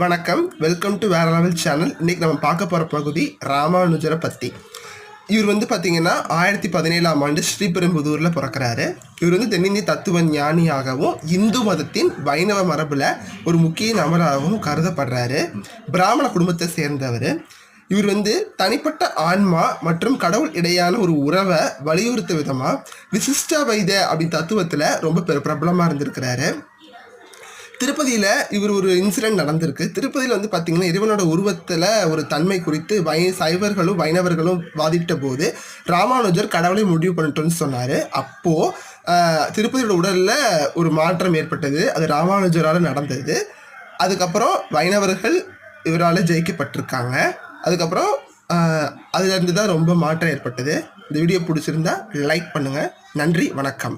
வணக்கம். Welcome to வேற level channel இன்றைக்கி நம்ம பார்க்க போகிற பகுதி ராமானுஜரை பற்றி இவர் வந்து பார்த்திங்கன்னா ஆயிரத்தி பதினேழாம் ஆண்டு ஸ்ரீபெரும்புதூரில் பிறக்கிறாரு. இவர் வந்து தென்னிந்திய தத்துவ ஞானியாகவும் இந்து மதத்தின் வைணவ மரபில் ஒரு முக்கிய நபராகவும் கருதப்படுறாரு. பிராமண குடும்பத்தை சேர்ந்தவர். இவர் வந்து தனிப்பட்ட ஆன்மா மற்றும் கடவுள் இடையான ஒரு உறவை வலியுறுத்த விதமாக விசிஷ்ட வைத அப்படி தத்துவத்தில் ரொம்ப பிரபலமாக இருந்திருக்கிறாரு. திருப்பதியில் இவர் ஒரு இன்சிடென்ட் நடந்திருக்கு. திருப்பதியில் வந்து பார்த்தீங்கன்னா இறைவனோட உருவத்தில் ஒரு தன்மை குறித்து வை சைவர்களும் வைணவர்களும் வாதிட்ட போது ராமானுஜர் கடவுளை முடிவு பண்ணிட்டோன்னு சொன்னார். அப்போது திருப்பதியோட உடலில் ஒரு மாற்றம் ஏற்பட்டது. அது ராமானுஜரால் நடந்தது. அதுக்கப்புறம் வைணவர்கள் இவரால் ஜெயிக்கப்பட்டிருக்காங்க. அதுக்கப்புறம் அதுலேருந்து தான் ரொம்ப மாற்றம் ஏற்பட்டது. இந்த வீடியோ பிடிச்சிருந்தா லைக் பண்ணுங்கள் நன்றி வணக்கம்.